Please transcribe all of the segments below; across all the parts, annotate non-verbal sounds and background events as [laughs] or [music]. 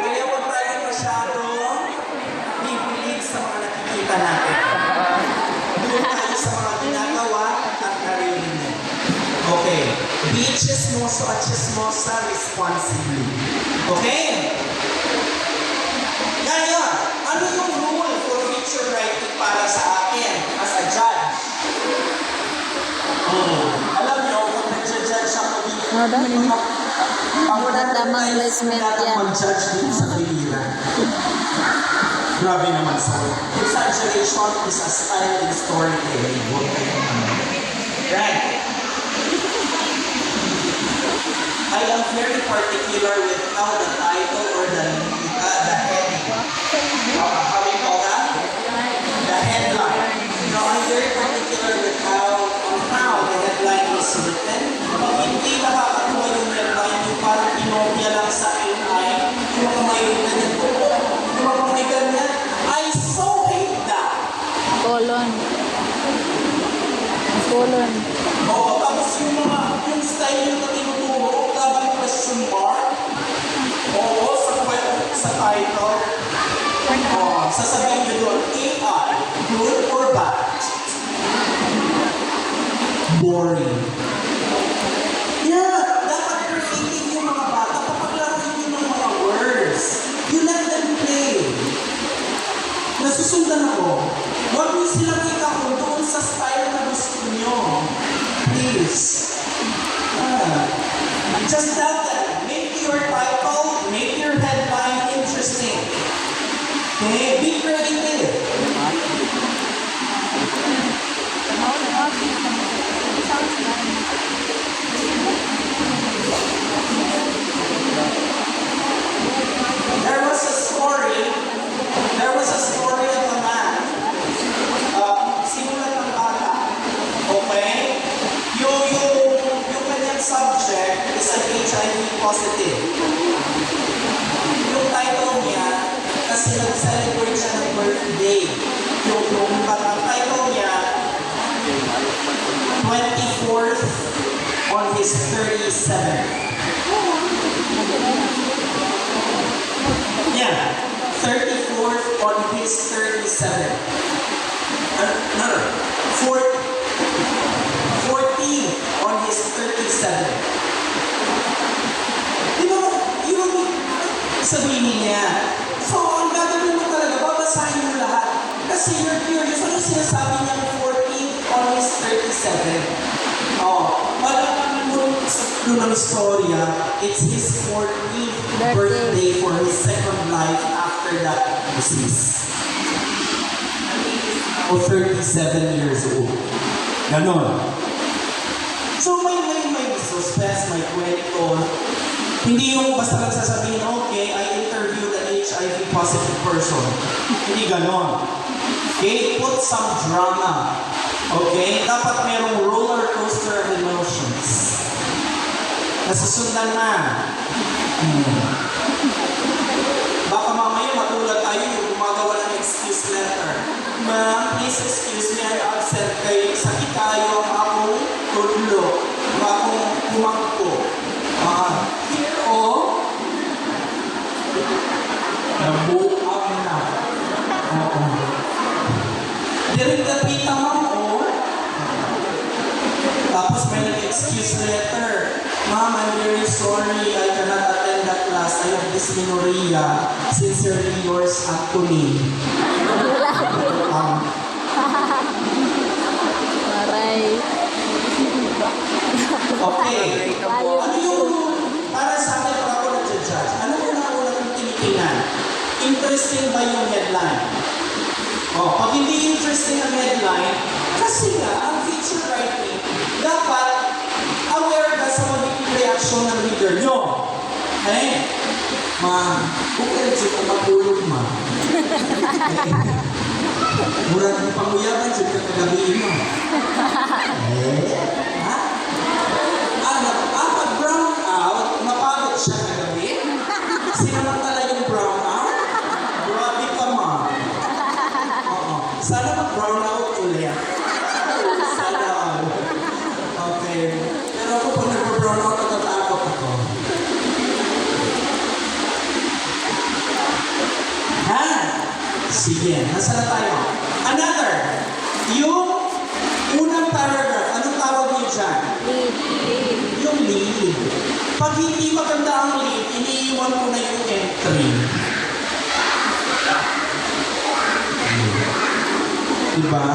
Kaya huwag tayo masyadong pipilit sa mga nakikita natin. Doon tayo sa mga at naririnig. Okay. Be chismoso at chismosa responsibly. Okay? Ngayon, ano yung rule for future writing para sa akin as a judge? Hmm. Ano Manini? Pangunahan Tamang placement yan. mag-judge dito sa pilihan. Grabe naman sa Exaggeration is a style in storytelling. Huwag kayong ano. Right. I am very particular with how the hindi nakakatuwa yung headline, yung parang pinopia lang sa AI, yung mga may ganyan po, yung mga may ganyan, I so hate that. Colon. Colon. Oo, tapos yung mga, yung style yung tinuturo, labang question mark. Oo, sa, sa title. Oo, sasabihin nyo doon, AI, good or bad? Boring. Nasusundan ako. Huwag niyo silang ikakong doon sa style na gusto niyo. Please. Ah. Just them, make your title, make your headline interesting. Okay? Be creative. There was a story, there was a story of a man. Uh, simulan ng bata. Okay? Yung, yung, yung kanyang subject is an HIV positive. Yung title niya, kasi nag-celebrate siya ng birthday. Yung, yung batang title niya, 24th on his 37th. Yeah, 34th on his 37th. Uh, no, no, Four, 14 on his 37th. Di ba, yun, sabihin niya. So, babasahin mo lahat. Kasi you're curious, ano sinasabi niya ng 14 on his 37th? Oh, malaman mo sa ng storya, it's his 14th Birthday. for his second life after that disease. O 37 years old. Ganon. So may may may suspense, may kwento. Hindi yung basta lang sasabihin, okay, I an HIV positive person. Hindi ganon. Okay, put some drama. Okay, dapat merong roller coaster of emotions. Nasusundan na. Hmm. Baka mamaya matulad tayo yung gumagawa ng excuse letter. Ma'am, please excuse me, I absent kay sakit tayo ang Nag-excuse letter. Ma'am, I'm very sorry. I cannot attend that class. I have dysmenorrhea. Sincerely yours, Anthony. Um, okay. Ano yung, para sa akin, pag ako nag-judge, ano yung nauna kong tinitingnan? Interesting ba yung headline? Oh, pag hindi interesting ang headline, kasi nga, ang feature writing, dapat aware ka sa magiging reaction ng reader nyo. Eh, ma, kung dyan ka matulog, ma. Murag ng panguyaban dyan ka kagabihin mo. [laughs] Eh, Sige, nasa na tayo? Another. Yung unang paragraph, anong tawag niyo dyan? Lead. Yung lead. Pag hindi maganda ang lead, iniiwan ko na yung entry. Diba?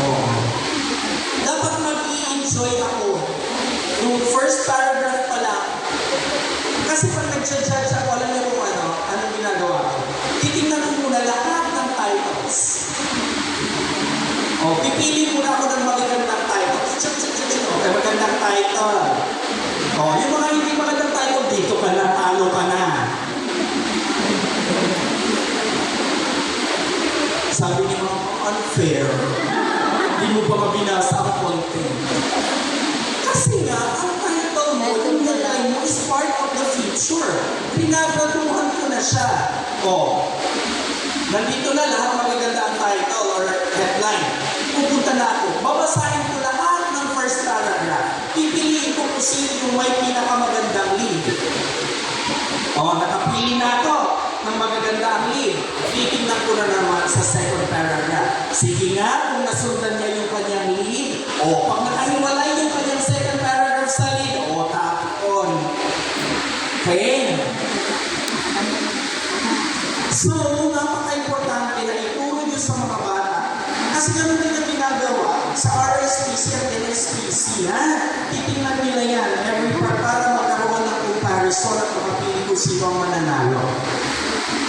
Oo. Dapat mag-i-enjoy ako. Yung first paragraph pa lang. Kasi pag nag-judge pipili muna ako ng magagandang title. Chuk, chuk, chuk, chuk. Okay, magandang title. O, yung mga hindi magandang title, dito ka na, talo ka na. Sabi ni Ma'am, unfair. Hindi mo pa mabinasa ang content. Kasi nga, ang title mo, yung lang. mo is part of the feature. Pinagraduhan ko na siya. O, nandito na lahat magaganda ang title or headline. Na ako. Babasahin ko lahat ng first paragraph. Pipiliin ko kung sino yung may pinakamagandang lead. O, nakapili na ako ng magaganda ang lead. Titingnan ko na naman sa second paragraph. Sige nga, kung nasundan niya yung kanyang lead, o pag nakahiwalay yung kanyang second paragraph sa lead, o tapon. Okay? So, napaka-importante na ituro niyo sa mga bata. Kasi ganun ang ginagawa sa RSPC at NSPC, ha? Titingnan nila yan every part para magkaroon ng comparison at makapili kung sino ang mananalo.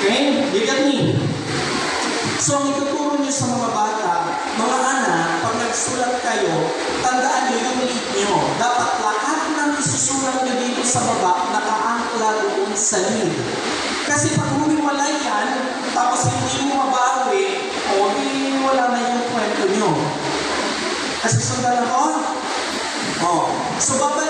Okay? You get me? So, ang ituturo niyo sa mga bata, mga anak, pag nagsulat kayo, tandaan niyo yung lead niyo. Dapat lahat ng isusulat niyo dito sa baba, nakaangkla doon sa lead. Kasi pag humiwalay yan, tapos hindi mo mabawi, o di wala na niyo. Kasi sundan ako? Oh. So, babalik